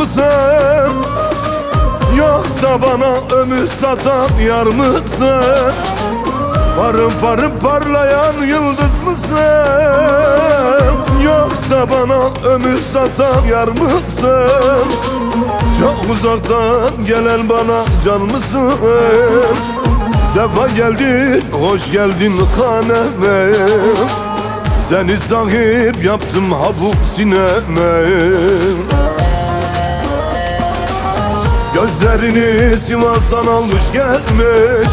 mısın? Yoksa bana ömür satan yar mısın? Parım parım parlayan yıldız mısın? Yoksa bana ömür satan yar mısın? Çok uzaktan gelen bana can mısın? Sefa geldin, hoş geldin haneme Seni sahip yaptım ha bu sineme Gözlerini Sivas'tan almış gelmiş.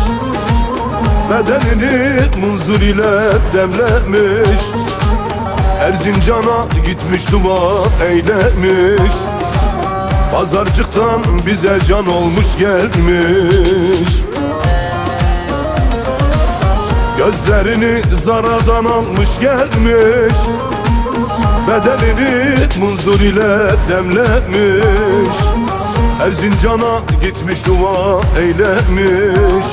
Bedenini munzur ile demlemiş. Erzincan'a gitmiş dua eylemiş. Pazarcıktan bize can olmuş gelmiş Gözlerini zaradan almış gelmiş. Bedenini munzur ile demlemiş. Erzincan'a gitmiş dua eylemiş.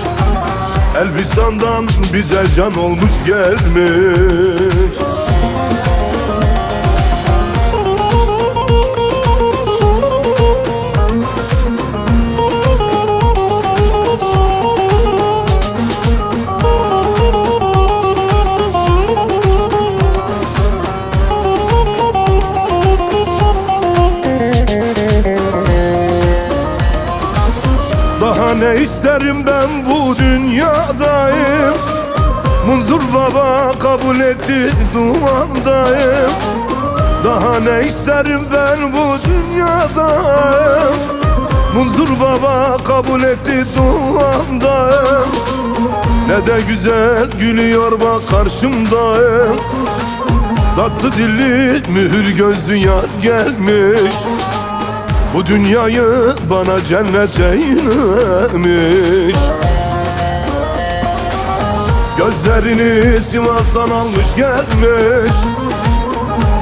Elbistan'dan bize can olmuş gelmiş Daha ne isterim ben bu dünyadayım? Munzur baba kabul etti duamdayım. Daha ne isterim ben bu dünyadayım? Munzur baba kabul etti duamdayım. Ne de güzel gülüyor bak karşımdayım. Tatlı dilli mühür gözlü yar gelmiş bu dünyayı bana cennet eylemiş Gözlerini Sivas'tan almış gelmiş.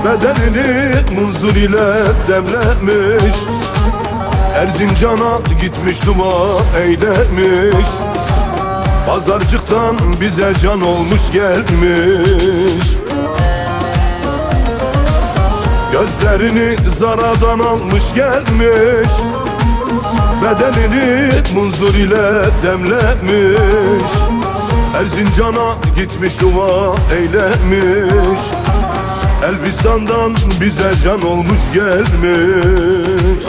Bedenini munzur ile demlemiş. Erzincan'a gitmiş dua eylemiş. Pazarcıktan bize can olmuş gelmiş Gözlerini zaradan almış gelmiş. Bedenini munzur ile demlemiş. Erzincan'a gitmiş dua eylemiş. Elbistan'dan bize can olmuş gelmiş